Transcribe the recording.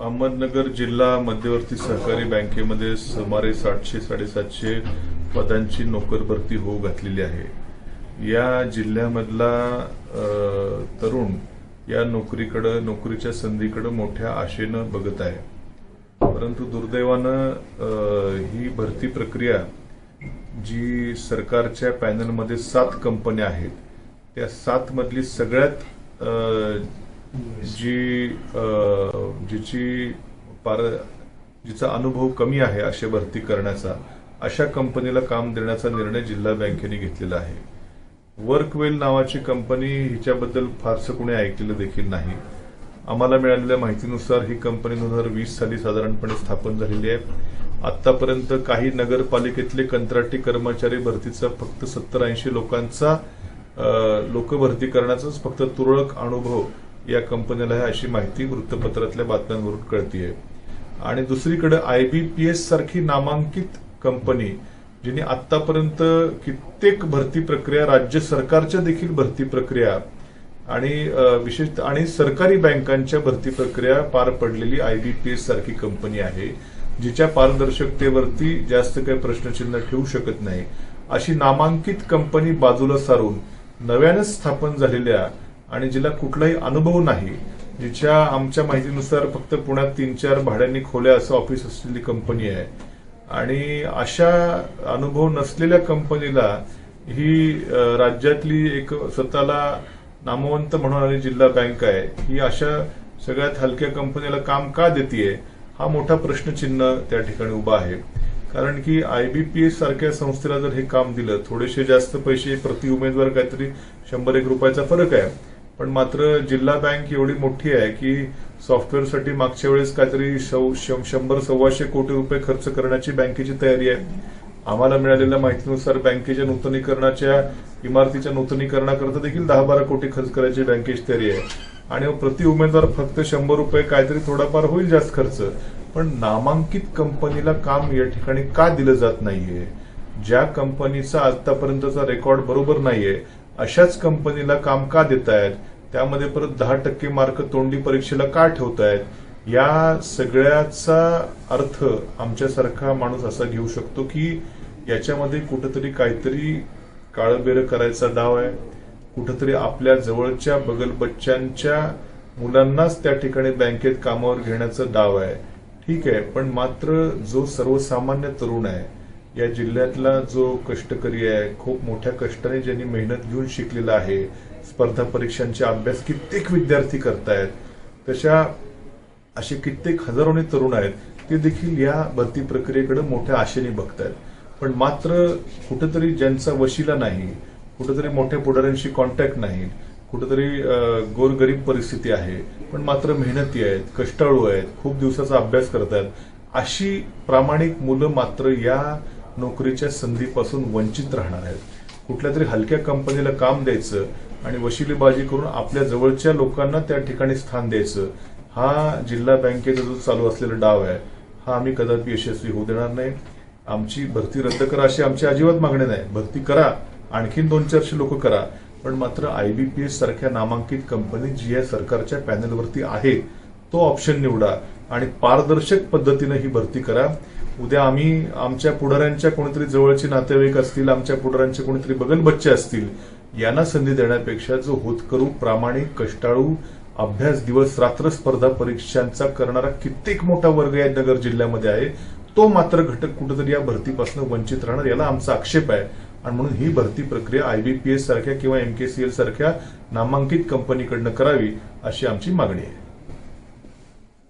अहमदनगर जिल्हा मध्यवर्ती सहकारी बँकेमध्ये सुमारे सातशे साडेसातशे पदांची नोकर भरती होऊ घातलेली आहे. या जिल्ह्यामधला तरुण या नोकरीकडं नोकरीच्या संधीकडे मोठ्या आशेनं बघत आहे. परंतु दुर्दैवानं ही भरती प्रक्रिया जी सरकारच्या पॅनलमध्ये सात कंपन्या आहेत त्या सात मधली सगळ्यात जी जिची पार जिचा अनुभव कमी आहे असे भरती करण्याचा अशा कंपनीला काम देण्याचा निर्णय जिल्हा बँकेने घेतलेला आहे. वर्कवेल नावाची कंपनी हिच्याबद्दल फारसं कोणी ऐकलेलं देखील नाही. आम्हाला मिळालेल्या माहितीनुसार ही कंपनी दोन हजार वीस साली साधारणपणे स्थापन झालेली आहे. आतापर्यंत काही नगरपालिकेतले कंत्राटी कर्मचारी भरतीचा फक्त सत्तर ऐंशी लोकांचा लोक भरती करण्याचाच फक्त तुरळक अनुभव या कंपनीला आहे अशी माहिती वृत्तपत्रातल्या बातम्यांवरून कळतीये. आणि दुसरीकडे आयबीपीएस सारखी नामांकित कंपनी जिने आतापर्यंत कित्येक भरती प्रक्रिया राज्य सरकारच्या देखील भरती प्रक्रिया आणि विशेषतः आणि सरकारी बँकांच्या भरती प्रक्रिया पार पडलेली आयबीपीएस सारखी कंपनी आहे जिच्या पारदर्शकतेवरती जास्त काही प्रश्नचिन्ह ठेवू शकत नाही. अशी नामांकित कंपनी बाजूला सारून नव्यानेच स्थापन झालेल्या आणि जिला कुठलाही अनुभव नाही जिच्या आमच्या माहितीनुसार फक्त पुण्यात तीन चार भाड्यांनी खोल्या असं ऑफिस असलेली कंपनी आहे. आणि अशा अनुभव नसलेल्या कंपनीला ही राज्यातली एक स्वतःला नामवंत म्हणणारी जिल्हा बँक आहे ही अशा सगळ्यात हलक्या कंपनीला काम का देते हा मोठा प्रश्नचिन्ह त्या ठिकाणी उभा आहे. कारण की आयबीपीएस सारख्या संस्थेला जर हे काम दिलं थोडेसे जास्त पैसे प्रति उमेदवार काहीतरी शंभर एक रुपयाचा फरक आहे. पण मात्र जिल्हा बँक एवढी मोठी आहे की सॉफ्टवेअरसाठी मागच्या वेळेस काहीतरी शंभर सव्वाशे कोटी रुपये खर्च करण्याची बँकेची तयारी आहे. आम्हाला मिळालेल्या माहितीनुसार बँकेच्या नूतनीकरणाच्या इमारतीच्या नूतनीकरणाकरता देखील दहा बारा कोटी खर्च करायची बँकेची तयारी आहे. आणि प्रति उमेदवार फक्त शंभर रुपये काहीतरी थोडाफार होईल जास्त खर्च. पण नामांकित कंपनीला काम या ठिकाणी का दिलं जात नाहीये? ज्या कंपनीचा आतापर्यंतचा रेकॉर्ड बरोबर नाहीये अशाच कंपनीला काम का देत आहेत त्यामध्ये परत दहा टक्के मार्क तोंडी परीक्षेला का ठेवतायत? या सगळ्याचा अर्थ आमच्यासारखा माणूस असा घेऊ शकतो की याच्यामध्ये कुठंतरी काहीतरी काळबेर करायचा डाव आहे. कुठंतरी आपल्या जवळच्या बगलबच्च्यांच्या मुलांनाच त्या ठिकाणी बँकेत कामावर घेण्याचा डाव आहे. ठीक आहे पण मात्र जो सर्वसामान्य तरुण आहे या जिल्ह्यातला जो कष्टकरी आहे खूप मोठ्या कष्टाने ज्यांनी मेहनत घेऊन शिकलेला आहे स्पर्धा परीक्षांचे अभ्यास कित्येक विद्यार्थी करतायत. तशा असे कित्येक हजारोने तरुण आहेत ते देखील या भरती प्रक्रियेकडे मोठ्या आशेने बघतायत. पण मात्र कुठंतरी ज्यांचा वशिला नाही कुठंतरी मोठ्या पुढाऱ्यांशी कॉन्टॅक्ट नाही कुठंतरी गोरगरीब परिस्थिती आहे पण मात्र मेहनती आहेत कष्टाळू आहेत खूप दिवसाचा अभ्यास करतात अशी प्रामाणिक मुलं मात्र या नोकरीच्या संधीपासून वंचित राहणार आहेत. कुठल्या तरी हलक्या कंपनीला काम द्यायचं आणि वशिलेबाजी करून आपल्या जवळच्या लोकांना त्या ठिकाणी स्थान द्यायचं. हा जिल्हा बँकेचा जो चालू असलेला डाव आहे हा आम्ही कदापि यशस्वी होऊ देणार नाही. आमची भरती रद्द करा अशी आमची अजिबात मागणी नाही. भरती करा. आणखीन दोन चारशे लोक करा. पण मात्र आयबीपीएस सारख्या नामांकित कंपनी जी या सरकारच्या पॅनलवरती आहे तो ऑप्शन निवडा आणि पारदर्शक पद्धतीनं ही भरती करा. उद्या आम्ही आमच्या पुढाऱ्यांच्या कोणीतरी जवळचे नातेवाईक असतील आमच्या पुढाऱ्यांचे कोणीतरी बगल बच्चे असतील यांना संधी देण्यापेक्षा जो होतकरू प्रामाणिक कष्टाळू अभ्यास दिवस रात्र स्पर्धा परीक्षांचा करणारा कित्येक मोठा वर्ग या नगर जिल्ह्यामध्ये आहे तो मात्र घटक कुठेतरी या भरतीपासून वंचित राहणार याला आमचा आक्षेप आहे. आणि म्हणून ही भरती प्रक्रिया आयबीपीएस सारख्या किंवा एमकेसीएल सारख्या नामांकित कंपनीकडनं करावी अशी आमची मागणी आहे.